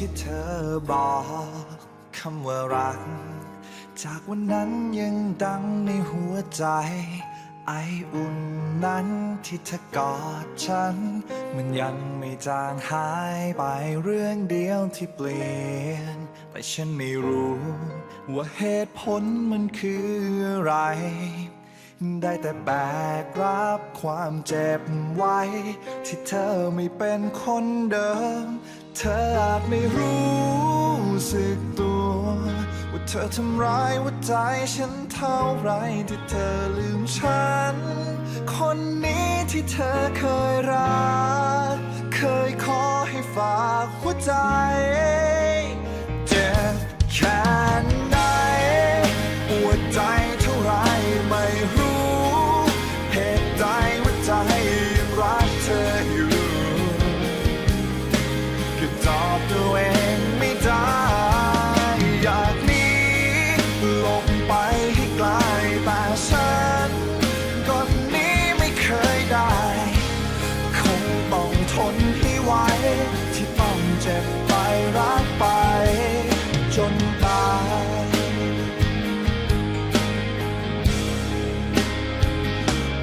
ที่เธอบอกคำว่ารัก จากวันนั้นยังดังในหัวใจ ไออุ่นนั้นที่เธอกอดฉัน มันยังไม่จางหายไปเรื่องเดียวที่เปลี่ยน แต่ฉันไม่รู้ ว่าเหตุผลมันคืออะไร ได้แต่แบกรับความเจ็บไว้ ที่เธอไม่เป็นคนเดิม เธออาจไม่รู้สึกตัว ว่าเธอทำร้ายหัวใจฉันเท่าไรที่เธอลืมฉัน คนนี้ที่เธอเคยรัก เคยขอให้ฝากหัวใจ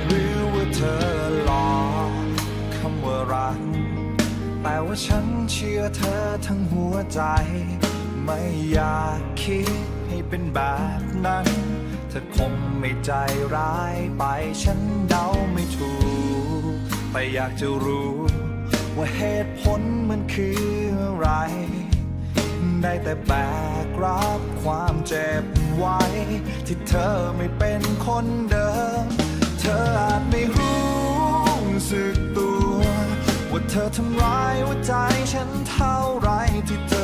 หรือว่าเธอหลอกคำว่ารัก แต่ว่าฉันเชื่อเธอทั้งหัวใจ ไม่อยากคิดให้เป็นแบบนั้น เธอคงไม่ใจร้ายไปฉันเดาไม่ถูก แต่อยากจะรู้ว่าเหตุผลมันคืออะไร ได้แต่แบกรับความเจ็บไว้ ที่เธอไม่เป็นคนเดิม เธออาจไม่รู้สึกตัว ว่าเธอทำร้ายหัวใจฉันเท่าไรที่เธ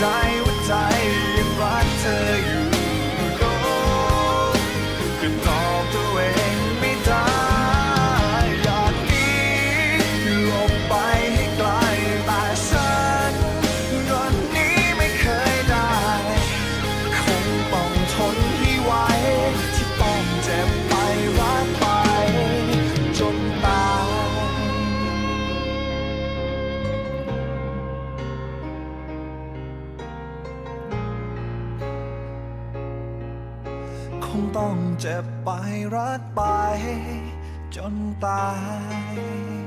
เงต้องเจ็บไปรักไป จนตาย